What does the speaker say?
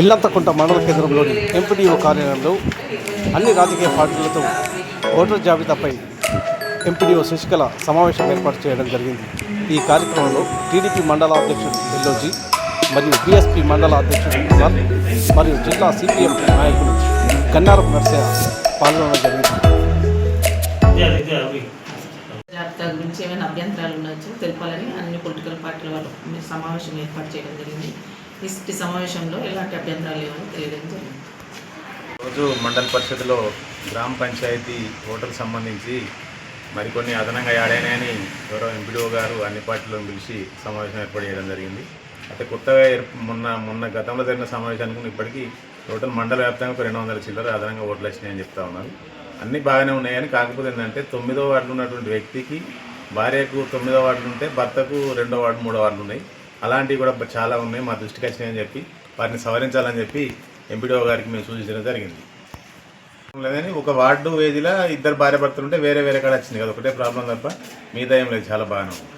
ఇల్లంతకుంట మండల కేంద్రంలోని ఎంపీడీఓ కార్యాలయంలో అన్ని రాజకీయ పార్టీలతో ఓటర్ జాబితాపై ఎంపీడీఓ శశికళ సమావేశం ఏర్పాటు చేయడం జరిగింది. ఈ కార్యక్రమంలో టీడీపీ మండల అధ్యక్షుడు ఎల్లోజీ మరియు బీఎస్పీ మండల అధ్యక్షుడు కుమార్ మరియు జిల్లా సిపిఎం నాయకులు గన్నారపు నర్సయ్య పాల్గొనడం జరిగింది. జాబితా గురించి ఏమైనా అభ్యంతరాలు ఉండొచ్చు తెలపాలని అన్ని పొలిటికల్ పార్టీల వాళ్ళు సమావేశం ఏర్పాటు చేయడం జరిగింది. ఈ సమావేశంలో ఎలాంటి అభ్యంతరాలు లేవని తెలియడం జరిగింది. రోజు మండల పరిషత్లో గ్రామ పంచాయతీ ఓటర్కి సంబంధించి మరికొన్ని అదనంగా యాడైనాయని గౌరవ ఎంపీడీఓ గారు అన్ని పార్టీలను పిలిచి సమావేశం ఏర్పాటు చేయడం జరిగింది. అయితే కొత్తగా మొన్న మొన్న గతంలో జరిగిన సమావేశానికి ఇప్పటికీ టోటల్ మండల వ్యాప్తంగా ఒక రెండు వందల చిల్లర అదనంగా ఓట్లు వచ్చినాయని చెప్తా ఉన్నారు. అన్నీ బాగానే ఉన్నాయని కాకపోతే ఏంటంటే తొమ్మిదో వార్డులు ఉన్నటువంటి వ్యక్తికి భార్యకు తొమ్మిదో వార్డులు ఉంటే భర్తకు రెండో వార్డు మూడో వార్డులు ఉన్నాయి. అలాంటివి కూడా చాలా ఉన్నాయి. మా దృష్టికి వచ్చినాయని చెప్పి వాటిని సవరించాలని చెప్పి ఎంపీడీఓ గారికి మేము సూచించడం జరిగింది. లేదని ఒక వార్డు వేదిలో ఇద్దరు భార్య భర్తలు ఉంటే వేరే వేరే కాడ వచ్చింది కదా ఒకటే ప్రాబ్లం తప్ప మిగతా ఏం లేదు. చాలా బాగానే ఉంది.